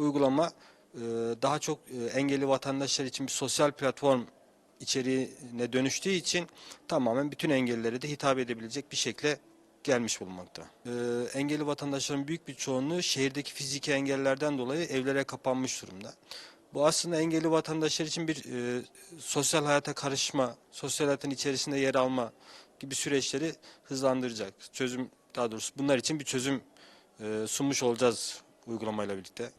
uygulama e, daha çok e, engelli vatandaşlar için bir sosyal platform içeriğine dönüştüğü için tamamen bütün engellilere de hitap edebilecek bir şekle gelmiş bulunmakta. E, engelli vatandaşların büyük bir çoğunluğu şehirdeki fiziki engellerden dolayı evlere kapanmış durumda. Bu aslında engelli vatandaşlar için bir sosyal hayata karışma, sosyal hayatın içerisinde yer alma gibi süreçleri hızlandıracak. Çözüm daha doğrusu bunlar için bir çözüm sunmuş olacağız uygulamayla birlikte.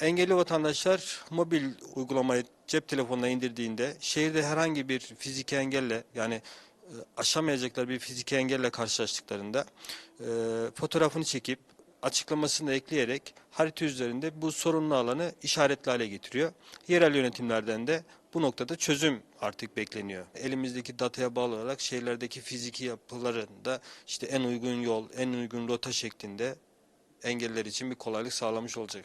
Engelli vatandaşlar mobil uygulamayı cep telefonuna indirdiğinde şehirde herhangi bir fiziki engelle yani e, aşamayacakları bir fiziki engelle karşılaştıklarında e, fotoğrafını çekip açıklamasını ekleyerek harita üzerinde bu sorunlu alanı işaretli hale getiriyor. Yerel yönetimlerden de bu noktada çözüm artık bekleniyor. Elimizdeki dataya bağlı olarak şehirlerdeki fiziki yapılarında işte en uygun yol, en uygun rota şeklinde engeller için bir kolaylık sağlamış olacak.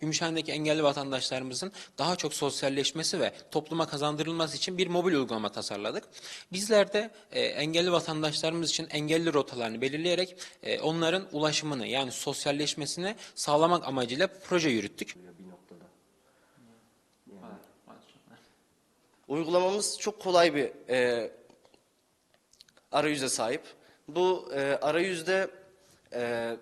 Gümüşhane'deki engelli vatandaşlarımızın daha çok sosyalleşmesi ve topluma kazandırılması için bir mobil uygulama tasarladık. Bizler de e, engelli vatandaşlarımız için engelli rotalarını belirleyerek e, onların ulaşımını yani sosyalleşmesini sağlamak amacıyla proje yürüttük. Uygulamamız çok kolay bir e, arayüze sahip. Bu e, arayüzde e,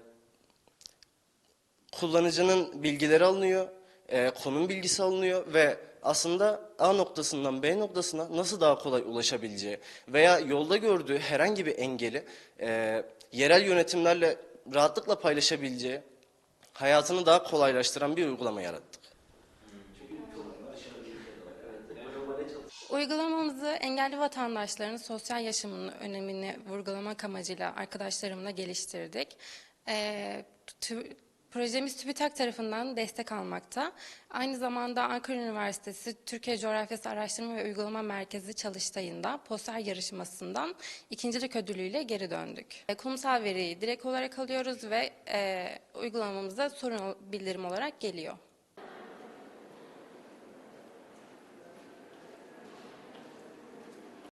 kullanıcının bilgileri alınıyor, e, konum bilgisi alınıyor ve aslında A noktasından B noktasına nasıl daha kolay ulaşabileceği veya yolda gördüğü herhangi bir engeli e, yerel yönetimlerle rahatlıkla paylaşabileceği, hayatını daha kolaylaştıran bir uygulama yarattık. Uygulamamızı engelli vatandaşların sosyal yaşamının önemini vurgulamak amacıyla arkadaşlarımla geliştirdik. Ee, projemiz TÜBİTAK tarafından destek almakta. Aynı zamanda Ankara Üniversitesi Türkiye Coğrafyası Araştırma ve Uygulama Merkezi çalıştayında poster yarışmasından ikincilik ödülüyle geri döndük. E, Kurumsal veriyi direkt olarak alıyoruz ve e, uygulamamıza sorun bildirim olarak geliyor.